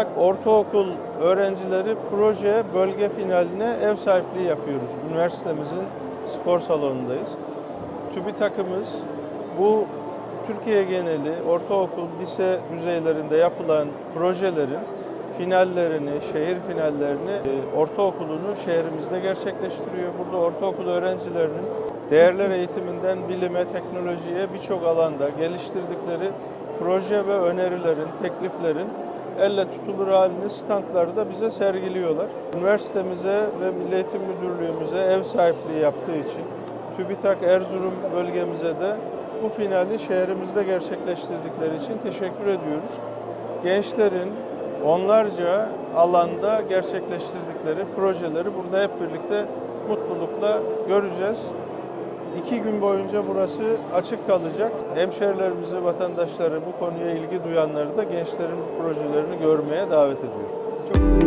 TÜBİTAK Ortaokul öğrencileri proje bölge finaline ev sahipliği yapıyoruz. Üniversitemizin spor salonundayız. TÜBİTAK'ımız bu Türkiye geneli ortaokul, lise düzeylerinde yapılan projelerin finallerini, şehir finallerini e, ortaokulunu şehrimizde gerçekleştiriyor. Burada ortaokul öğrencilerinin değerler eğitiminden bilime, teknolojiye birçok alanda geliştirdikleri proje ve önerilerin, tekliflerin elle tutulur halini standlarda bize sergiliyorlar. Üniversitemize ve Milli Eğitim Müdürlüğümüze ev sahipliği yaptığı için TÜBİTAK Erzurum bölgemize de bu finali şehrimizde gerçekleştirdikleri için teşekkür ediyoruz. Gençlerin onlarca alanda gerçekleştirdikleri projeleri burada hep birlikte mutlulukla göreceğiz. İki gün boyunca burası açık kalacak. Hemşehrilerimizi, vatandaşları, bu konuya ilgi duyanları da gençlerin projelerini görmeye davet ediyorum.